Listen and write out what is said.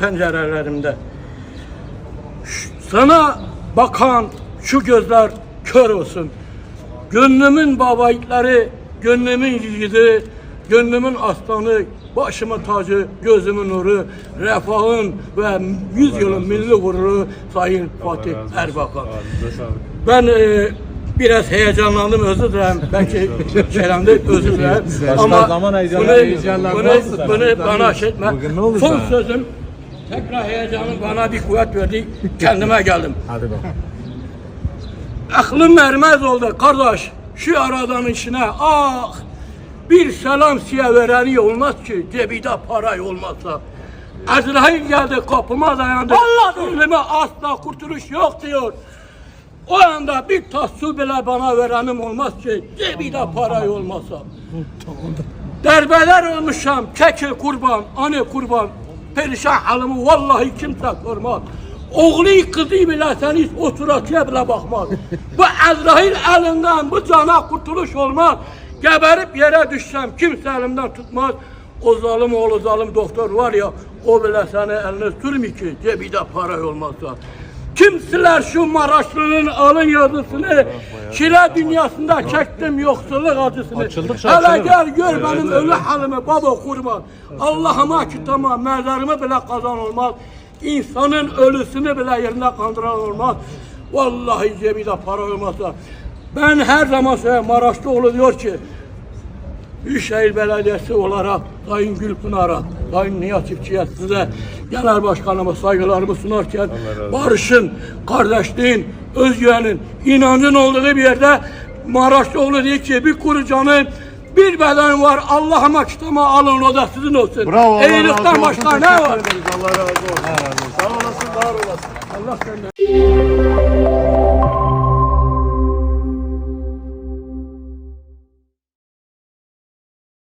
pencerelerimde. Ş- Sana bakan şu gözler kör olsun. Gönlümün babayitleri, gönlümün yiğidi, gönlümün aslanı, başımın tacı, gözümün nuru, refahın ve yüzyılın milli gururu Sayın Fatih Erbakan. Ben e, biraz heyecanlandım özür dilerim. Belki şeylendi özür dilerim. Ama zaman bunu, bunu, bunu bana şey etme. Son sözüm tekrar heyecanım bana bir kuvvet verdi. Kendime geldim. Hadi bakalım. Aklım ermez oldu kardeş. Şu aradan içine ah bir selam siye vereni olmaz ki cebide para olmazsa. Azrail geldi kapıma dayandı. Allah Ölüme asla kurtuluş yok diyor. O anda bir tas su bile bana verenim olmaz ki cebide para olmazsa. Derbeler olmuşam, keke kurban, anne kurban. Perişan halımı vallahi kimse sormaz. Oğlu kızı bile seni o suratıya bile bakmaz. bu Azrail elinden bu cana kurtuluş olmaz. Geberip yere düşsem kimse elimden tutmaz. O zalim oğlu zalim doktor var ya o bile seni eline sürmüyor ki cebide para olmazsa. Kimsiler şu Maraşlı'nın alın yazısını Şile dünyasında çektim yoksulluk acısını. Açıldıkça Hele gel gör benim ölü halimi baba kurban. Allah'ıma ki tamam mezarımı bile kazan olmaz. İnsanın ölüsünü bile yerine kandıran olmaz. Vallahi cebide para olmazsa. Ben her zaman söylüyorum Maraşlıoğlu diyor ki Büyükşehir Belediyesi olarak Sayın Gülpınar'a, Sayın Nihat Çiftçi'ye size Genel Başkanıma saygılarımı sunarken barışın, kardeşliğin, özgüvenin, inancın olduğu bir yerde Maraşlıoğlu diyor ki bir kuru canın bir beden var Allah'ıma kitama alın o da sizin olsun. Bravo. Allah razı Eğilikten olsun. başka ne var? Allah razı olsun. Sağ olasın, var olasın. Allah senden.